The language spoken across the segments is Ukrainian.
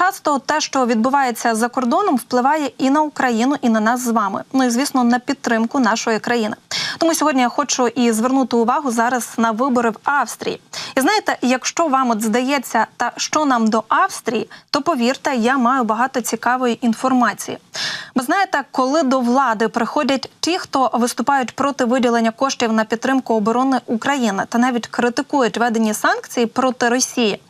часто те, що відбувається за кордоном, впливає і на Україну, і на нас з вами. Ну і звісно, на підтримку нашої країни. Тому сьогодні я хочу і звернути увагу зараз на вибори в Австрії. І знаєте, якщо вам от здається, та що нам до Австрії, то повірте, я маю багато цікавої інформації. Бо знаєте, коли до влади приходять ті, хто виступають проти виділення коштів на підтримку оборони України та навіть критикують введені санкції проти Росії,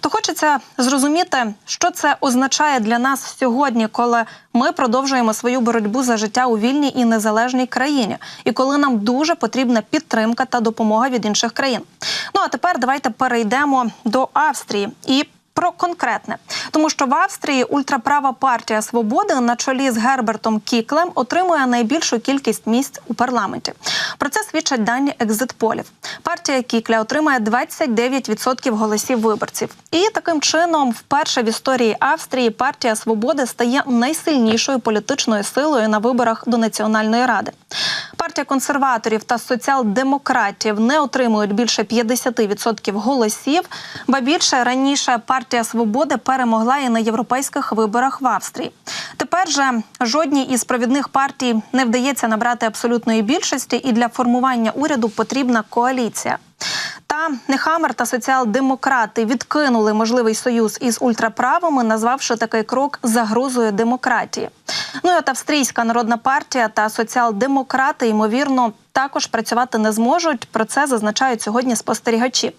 то хочеться зрозуміти, що це означає для нас сьогодні, коли ми продовжуємо свою боротьбу за життя у вільній і незалежній країні, і коли нам дуже потрібна підтримка та допомога від інших країн. Ну а тепер давайте перейдемо до Австрії і. Про конкретне, тому що в Австрії ультраправа партія свободи на чолі з Гербертом Кіклем отримує найбільшу кількість місць у парламенті. Про це свідчать дані екзитполів. Партія Кікля отримає 29% голосів виборців, і таким чином, вперше в історії Австрії, партія свободи стає найсильнішою політичною силою на виборах до національної ради. Партія консерваторів та соціал-демократів не отримують більше 50% голосів, ба більше раніше партія свободи перемогла і на європейських виборах в Австрії. Тепер же жодній із провідних партій не вдається набрати абсолютної більшості, і для формування уряду потрібна коаліція. Та Нехамер та соціал-демократи відкинули можливий союз із ультраправими, назвавши такий крок загрозою демократії. Ну і от австрійська народна партія та соціал-демократи ймовірно також працювати не зможуть. Про це зазначають сьогодні спостерігачі.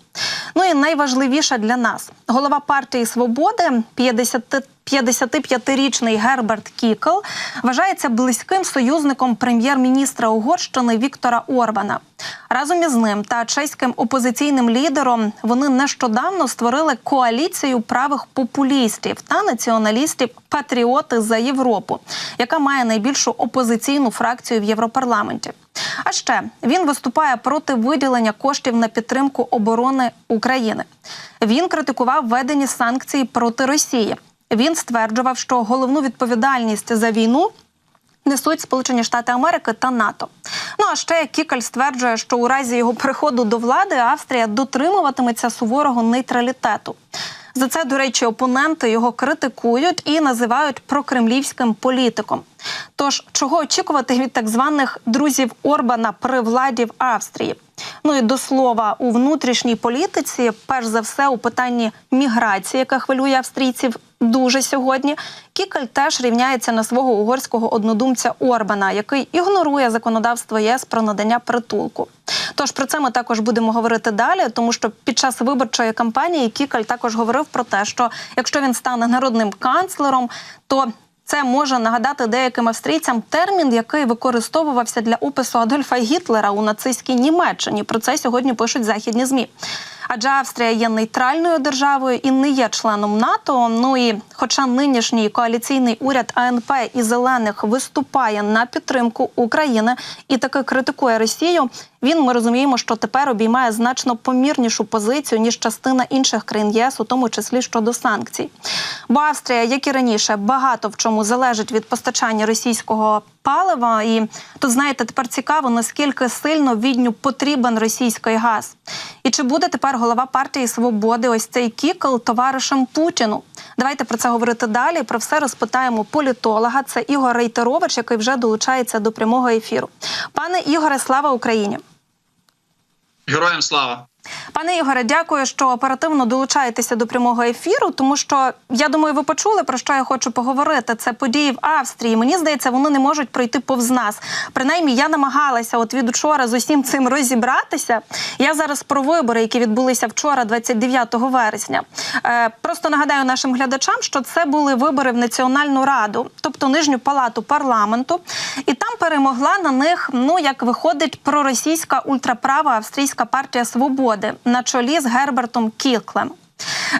Ну і найважливіше для нас голова партії свободи 50 55-річний Герберт Кікл вважається близьким союзником прем'єр-міністра Угорщини Віктора Орбана. Разом із ним та чеським опозиційним лідером вони нещодавно створили коаліцію правих популістів та націоналістів Патріоти за Європу, яка має найбільшу опозиційну фракцію в Європарламенті. А ще він виступає проти виділення коштів на підтримку оборони України. Він критикував введені санкції проти Росії. Він стверджував, що головну відповідальність за війну несуть Сполучені Штати Америки та НАТО. Ну а ще Кікаль стверджує, що у разі його приходу до влади Австрія дотримуватиметься суворого нейтралітету. За це, до речі, опоненти його критикують і називають прокремлівським політиком. Тож, чого очікувати від так званих друзів Орбана при владі в Австрії? Ну і до слова, у внутрішній політиці, перш за все, у питанні міграції, яка хвилює австрійців дуже сьогодні, Кікаль теж рівняється на свого угорського однодумця Орбана, який ігнорує законодавство ЄС про надання притулку. Тож про це ми також будемо говорити далі, тому що під час виборчої кампанії Кікаль також говорив про те, що якщо він стане народним канцлером, то це може нагадати деяким австрійцям термін, який використовувався для опису Адольфа Гітлера у нацистській Німеччині. Про це сьогодні пишуть західні змі. Адже Австрія є нейтральною державою і не є членом НАТО. Ну і, хоча нинішній коаліційний уряд АНП і зелених виступає на підтримку України і таки критикує Росію. Він ми розуміємо, що тепер обіймає значно помірнішу позицію ніж частина інших країн ЄС, у тому числі щодо санкцій. Бо Австрія, як і раніше, багато в чому залежить від постачання російського палива. І тут знаєте, тепер цікаво, наскільки сильно відню потрібен російський газ, і чи буде тепер голова партії свободи? Ось цей кікл товаришем Путіну. Давайте про це говорити далі. Про все розпитаємо політолога. Це Ігор Рейтерович, який вже долучається до прямого ефіру. Пане Ігоре, слава Україні! Героям слава! Пане Ігоре, дякую, що оперативно долучаєтеся до прямого ефіру. Тому що я думаю, ви почули про що я хочу поговорити. Це події в Австрії. Мені здається, вони не можуть пройти повз нас. Принаймні, я намагалася от від учора з усім цим розібратися. Я зараз про вибори, які відбулися вчора, 29 вересня. Е, просто нагадаю нашим глядачам, що це були вибори в Національну раду, тобто нижню палату парламенту, і там перемогла на них. Ну як виходить проросійська ультраправа австрійська партія свободи на чолі з Гербертом Кілклем.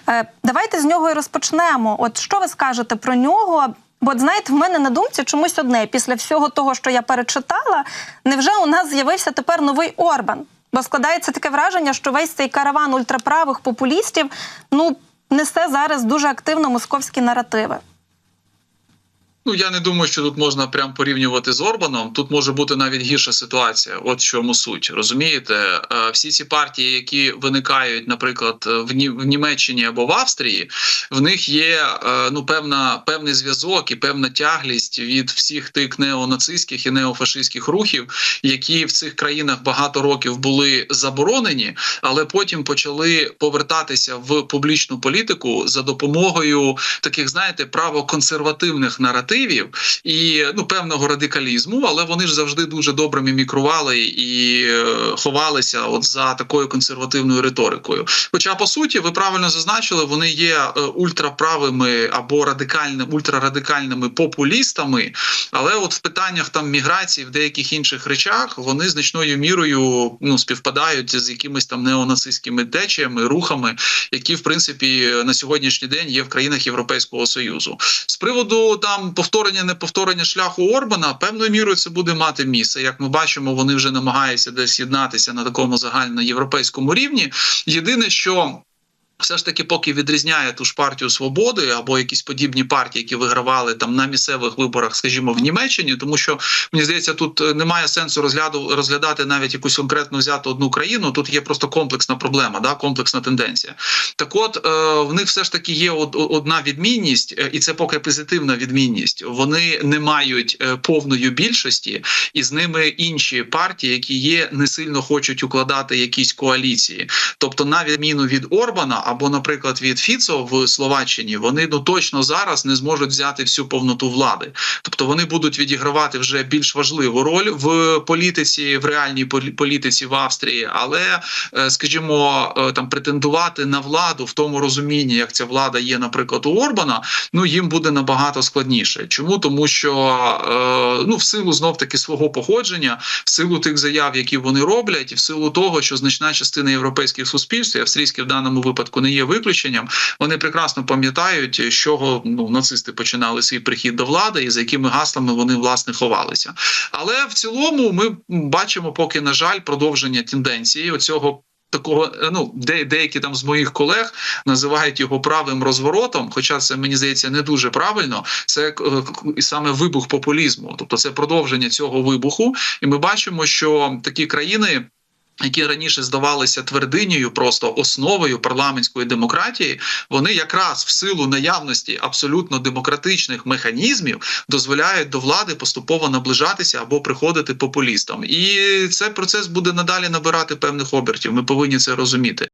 Е, давайте з нього і розпочнемо. От що ви скажете про нього? Бо знаєте, в мене на думці чомусь одне після всього того, що я перечитала, невже у нас з'явився тепер новий Орбан? Бо складається таке враження, що весь цей караван ультраправих популістів ну несе зараз дуже активно московські наративи. Ну я не думаю, що тут можна прям порівнювати з Орбаном. Тут може бути навіть гірша ситуація. От в чому суть. Розумієте, Е, всі ці партії, які виникають, наприклад, в в Німеччині або в Австрії, в них є е, ну певна певний зв'язок і певна тяглість від всіх тих неонацистських і неофашистських рухів, які в цих країнах багато років були заборонені, але потім почали повертатися в публічну політику за допомогою таких, знаєте, правоконсервативних наративів і ну певного радикалізму, але вони ж завжди дуже добре мімікрували і е, ховалися от за такою консервативною риторикою. Хоча по суті, ви правильно зазначили, вони є е, ультраправими або радикальними ультрарадикальними популістами, але от в питаннях там міграції, в деяких інших речах вони значною мірою ну співпадають з якимись там неонацистськими течіями, рухами, які в принципі на сьогоднішній день є в країнах Європейського союзу. З приводу там повторення неповторення шляху Орбана, певною мірою це буде мати місце. Як ми бачимо, вони вже намагаються десь єднатися на такому загальноєвропейському рівні. Єдине, що все ж таки, поки відрізняє ту ж партію свободи або якісь подібні партії, які вигравали там на місцевих виборах, скажімо, в Німеччині, тому що мені здається, тут е, немає сенсу розгляду розглядати навіть якусь конкретно взяту одну країну. Тут є просто комплексна проблема, да, комплексна тенденція. Так, от е, в них все ж таки є одна відмінність, е, і це поки позитивна відмінність. Вони не мають повної більшості, і з ними інші партії, які є, не сильно хочуть укладати якісь коаліції. Тобто, на відміну від Орбана або, наприклад, від Фіцо в Словаччині, вони ну точно зараз не зможуть взяти всю повноту влади. Тобто вони будуть відігравати вже більш важливу роль в політиці, в реальній полі- політиці в Австрії, але, е, скажімо, е, там претендувати на владу в тому розумінні, як ця влада є, наприклад, у Орбана, ну їм буде набагато складніше. Чому тому, що е, ну в силу знов таки свого походження, в силу тих заяв, які вони роблять, і в силу того, що значна частина європейських суспільств, і австрійське в даному випадку не є виключенням. Вони прекрасно пам'ятають, з чого ну нацисти починали свій прихід до влади, і за якими гаслами вони власне ховалися. Але в цілому ми бачимо, поки на жаль, продовження тенденції оцього. Такого ну де деякі там з моїх колег називають його правим розворотом, хоча це мені здається не дуже правильно. Це е, саме вибух популізму, тобто це продовження цього вибуху, і ми бачимо, що такі країни. Які раніше здавалися твердинею, просто основою парламентської демократії, вони якраз в силу наявності абсолютно демократичних механізмів дозволяють до влади поступово наближатися або приходити популістам. І цей процес буде надалі набирати певних обертів. Ми повинні це розуміти.